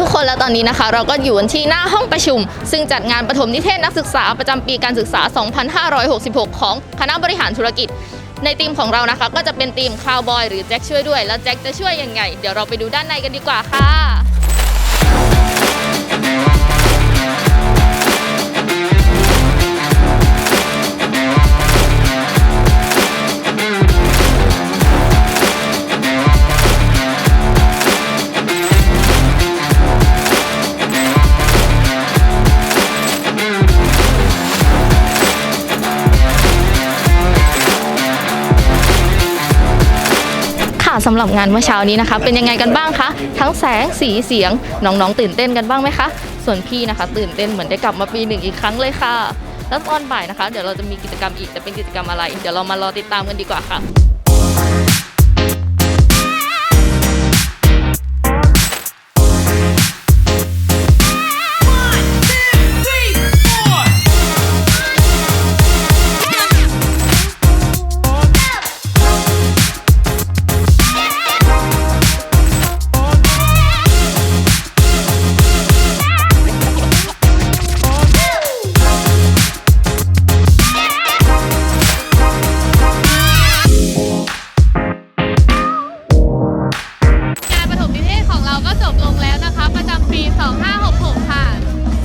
ทุกคนแล้วตอนนี้นะคะ เราก็อยู่ที่หน้าห้องประชุม ซึ่งจัดงานปฐมนิเทศนักศึกษาประจำปีการศึกษา 2566 ของคณะบริหารธุรกิจ ในทีมของเรานะคะ ก็จะเป็นทีมคาวบอยหรือแจ็คช่วยด้วย แล้วแจ็คจะช่วยยังไง เดี๋ยวเราไปดูด้านในกันดีกว่าค่ะ ค่ะสำหรับงานเมื่อเช้านี้นะคะ เป็นยังไงกันบ้างคะทั้งแสงสีเสียงน้องๆตื่นเต้นกันบ้างไหมคะ ส่วนพี่นะคะ ตื่นเต้นเหมือนได้กลับมาปีหนึ่งอีกครั้งเลยค่ะแล้วตอนบ่ายนะคะ เดี๋ยวเราจะมีกิจกรรมอีกจะเป็นกิจกรรมอะไร เดี๋ยวเรามารอติดตามกันดีกว่าค่ะ จบลงแล้วนะคะ ประจำปี 2566 ค่ะ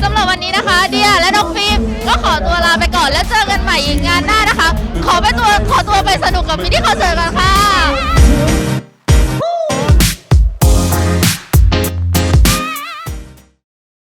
สำหรับวันนี้นะคะ เดียและน้องฟิล์มก็ขอตัวลาไปก่อนแล้วเจอกันใหม่อีกงานหน้านะคะ ขอไปตัวขอตัวไปสนุกกับมินิคอนเสิร์ตกันค่ะ